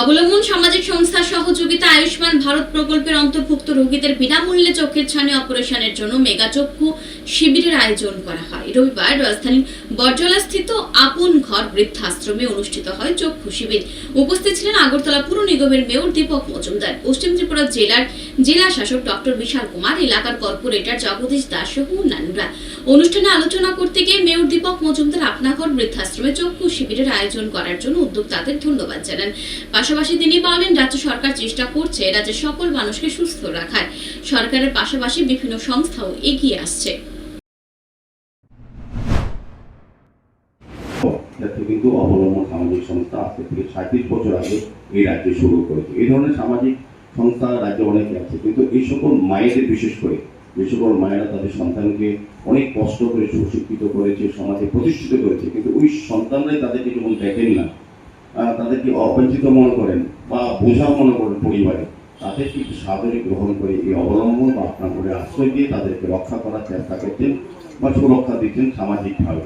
অবলম্বন সামাজিক সংস্থার সহযোগিতা আয়ুষ্মান ভারত প্রকল্পের অন্তর্ভুক্ত রোগীদের বিনামূল্যে চোখের ছানি অপারেশনের জন্য মেগা চক্ষু শিবিরের আয়োজন করা হয়। রবিবার রাজধানীর বরজলাস্থিত আপন ঘর বৃদ্ধাশ্রমে অনুষ্ঠিত হয় চক্ষু শিবির। উপস্থিত ছিলেন আগরতলা পুর নিগমের মেয়র দীপক মজুমদার। পশ্চিম ত্রিপুরা জেলার জেলা শাসক ডক্টর বিশাল কুমার, এলাকার কর্পোরেটর জগদীশ দাস সহ অন্যান্যরা। অনুষ্ঠানে আলোচনা করতে গিয়ে মেয়র দীপক মজুমদার আপনাঘর বৃদ্ধাশ্রমে চক্ষু শিবিরের আয়োজন করার জন্য উদ্যোক্তাদের ধন্যবাদ জানান। পাশাপাশি তিনি বলেন, রাজ্য সরকার চেষ্টা করছে রাজ্যের সকল মানুষকে সুস্থ রাখার। সরকারের পাশাপাশি বিভিন্ন সংস্থাও এগিয়ে আসছে। কিন্তু অবলম্বন সামাজিক সংস্থা আজকে থেকে সাঁত্রিশ বছর আগে এই রাজ্যে শুরু করেছে। এই ধরনের সামাজিক সংস্থা রাজ্যে অনেকে আছে। কিন্তু এই সকল মায়েদের বিশেষ করে, যে সকল মায়েরা তাদের সন্তানকে অনেক কষ্ট করে সুশিক্ষিত করেছে, সমাজে প্রতিষ্ঠিত করেছে, কিন্তু ওই সন্তানরাই তাদেরকে যেমন দেখেন না। তাদেরকে অবাঞ্ছিত মনে করেন বা বোঝা মনে করেন পরিবারে। তাদেরকে সাদরে গ্রহণ করে এই অবলম্বন বা আপনার করে আশ্রয় দিয়ে তাদেরকে রক্ষা করার চেষ্টা করছেন বা সুরক্ষা দিচ্ছেন সামাজিকভাবে।